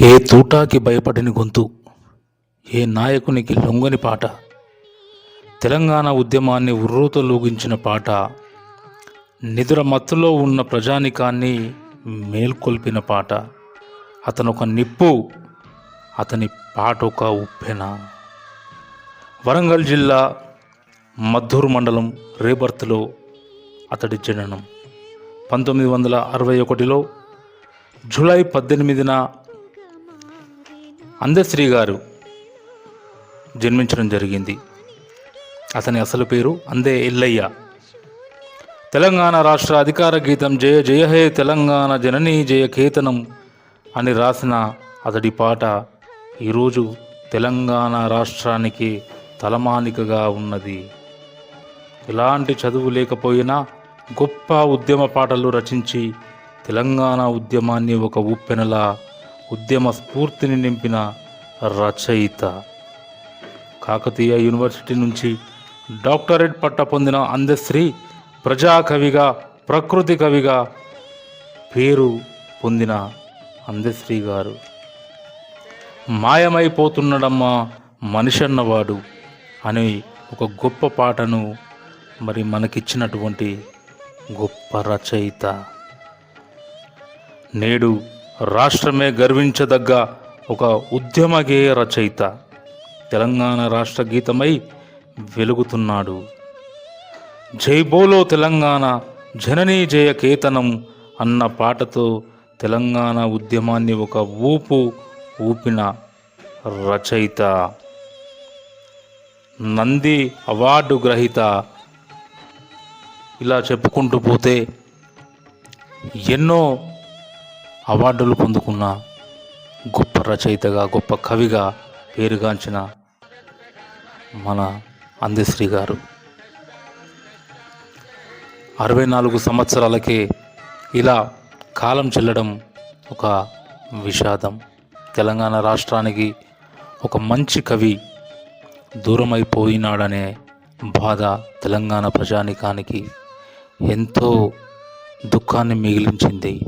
ఏ తూటాకి భయపడని గొంతు ఏ నాయకునికి లొంగని పాట తెలంగాణ ఉద్యమాన్ని ఉర్రూతలూగించిన పాట నిదుర మత్తులో ఉన్న ప్రజానికాన్ని మేల్కొల్పిన పాట. అతను ఒక నిప్పు అతని పాట ఒక ఉప్పెన. వరంగల్ జిల్లా మద్దూరు మండలం రేబర్త్లో అతడి జననం. పంతొమ్మిది వందల అరవై ఒకటిలో జూలై పద్దెనిమిదిన అందశ్రీ గారు జన్మించడం జరిగింది. అతని అసలు పేరు అందే ఎల్లయ్య. తెలంగాణ రాష్ట్ర అధికార గీతం జయ జయ హే తెలంగాణ జననీ జయ కేతనం అని రాసిన అతడి పాట ఈరోజు తెలంగాణ రాష్ట్రానికి తలమానికగా ఉన్నది. ఎలాంటి చదువు లేకపోయినా గొప్ప ఉద్యమ పాటలు రచించి తెలంగాణ ఉద్యమాన్ని ఒక ఉప్పెనలా ఉద్యమ స్ఫూర్తిని నింపిన రచయిత. కాకతీయ యూనివర్సిటీ నుంచి డాక్టరేట్ పట్ట పొందిన అందశ్రీ ప్రజాకవిగా ప్రకృతి కవిగా పేరు పొందిన అందశ్రీ గారు. మాయమైపోతున్నడమ్మా మనిషి అన్నవాడు అని ఒక గొప్ప పాటను మరి మనకిచ్చినటువంటి గొప్ప రచయిత. నేడు రాష్ట్రమే గర్వించదగ్గ ఒక ఉద్యమగేయ రచయిత. తెలంగాణ రాష్ట్ర గీతమై వెలుగుతున్నాడు. జై బోలో తెలంగాణ జననీ జయ కేతనం అన్న పాటతో తెలంగాణ ఉద్యమాన్ని ఒక ఊపు ఊపిన రచయిత. నంది అవార్డు గ్రహీత. ఇలా చెప్పుకుంటూ పోతే ఎన్నో అవార్డులు పొందుకున్న గొప్ప రచయితగా గొప్ప కవిగా పేరుగాంచిన మన అందశ్రీ గారు. అరవై నాలుగు సంవత్సరాలకే ఇలా కాలం చెల్లడం ఒక విషాదం. తెలంగాణ రాష్ట్రానికి ఒక మంచి కవి దూరమైపోయినాడనే బాధ తెలంగాణ ప్రజానికానికి ఎంతో దుఃఖాన్ని మిగిలించింది.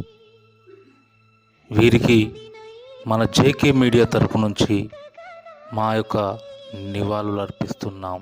వీరికి మన జేకే మీడియా తరపు నుంచి మా యొక్క నివాళులు అర్పిస్తున్నాం.